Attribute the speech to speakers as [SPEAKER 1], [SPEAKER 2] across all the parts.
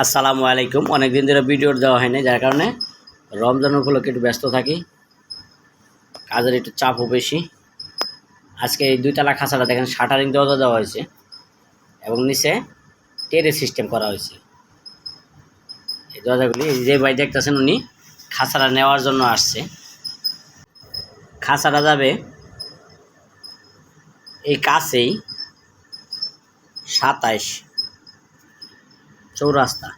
[SPEAKER 1] আসসালামু আলাইকুম। অনেক দিন ধরে ভিডিও দেওয়া হয়নি, যার কারণে রমজান উপলক্ষে একটু ব্যস্ত থাকি। কাজের একটু চাপও বেশি। আজকে এই দুইতলা খাঁচাটা দেখেন, শাটারিং দরজা দেওয়া হয়েছে এবং নিচে টেরে সিস্টেম করা হয়েছে। এই দরজাগুলি যে ভাই দেখতেছেন উনি, খাঁচাটা নেওয়ার জন্য আসছে। খাঁচাটা যাবে এই কাছেই সাতাইশ চৌরাস্তা।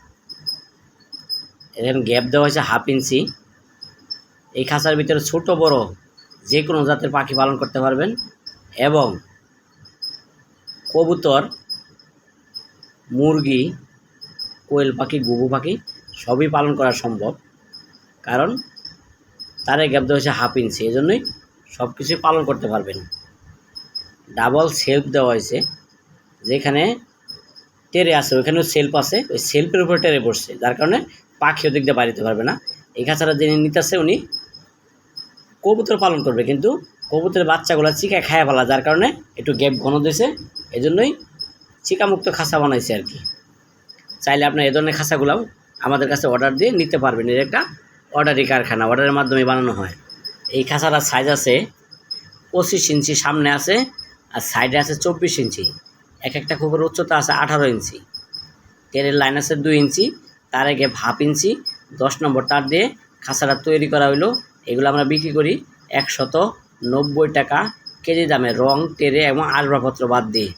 [SPEAKER 1] এখানে গ্যাপ দেওয়া হয়েছে হাফ ইঞ্চি এই খাঁচার ভিতরে ছোট, বড় যে কোনো জাতের পাখি পালন করতে পারবেন এবং কবুতর, মুরগি, কোয়েল পাখি গুগু পাখি সবই পালন করা সম্ভব। কারণ তার গ্যাপ দেওয়া হয়েছে হাফ ইঞ্চি এই জন্যই সব কিছুই পালন করতে পারবেন। ডাবল সেলফ দেওয়া হয়েছে, যেখানে টেরে আছে, ওইখানেও সেলফ আছে, ওই সেলফের উপরে টেরে পড়ছে, যার কারণে পাখি ওদিক দিয়ে বাড়িতে পারবে না। এই খাঁচাটা যিনি নিতেছে উনি কবুতর পালন করবে, কিন্তু কবুতরের বাচ্চাগুলো চিকা খায় ফেলা, যার কারণে একটু গ্যাপ ঘন দিয়েছে এই জন্যই চিকামুক্ত খাঁচা বানাইছে আর কি। চাইলে আপনার এ ধরনের খাঁচাগুলাও আমাদের কাছে অর্ডার দিয়ে নিতে পারবেন, এর একটা অর্ডারি কারখানা অর্ডারের মাধ্যমে বানানো হয়। এই খাঁচাটার সাইজ আছে পঁচিশ ইঞ্চি, সামনে আছে আর সাইডে আছে চব্বিশ ইঞ্চি। এক একটা খুবের উচ্চতা আছে আঠারো ইঞ্চি। তেলের লাইন আছে দুই ইঞ্চি, তার আগে হাফ ইঞ্চি, দশ নম্বর তার দিয়ে খাঁচাটা তৈরি করা হইল। এগুলো আমরা বিক্রি করি একশত নব্বই টাকা কেজি দামে, রং তেরে এবং আসবাবপত্র বাদ দিয়ে।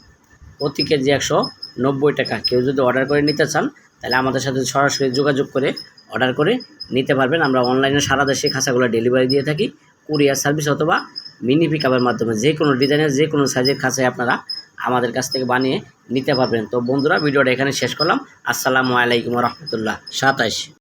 [SPEAKER 1] প্রতি কেজি একশো নব্বই টাকা। কেউ যদি অর্ডার করে নিতে চান, তাহলে আমাদের সাথে সরাসরি যোগাযোগ করে অর্ডার করে নিতে পারবেন। আমরা অনলাইনে সারা দেশে খাঁচাগুলো ডেলিভারি দিয়ে থাকি। কুরিয়ার সার্ভিস অথবা মিনি পিকআপের মাধ্যমে যে কোনো ডিজাইনের যে কোনো সাইজের খাঁচায় আপনারা আমাদের কাছ থেকে বানিয়ে নিতে পারবেন। তো বন্ধুরা, ভিডিওটা এখানে শেষ করলাম। আসসালামু আলাইকুম রহমতুল্লাহ। সাতাইশ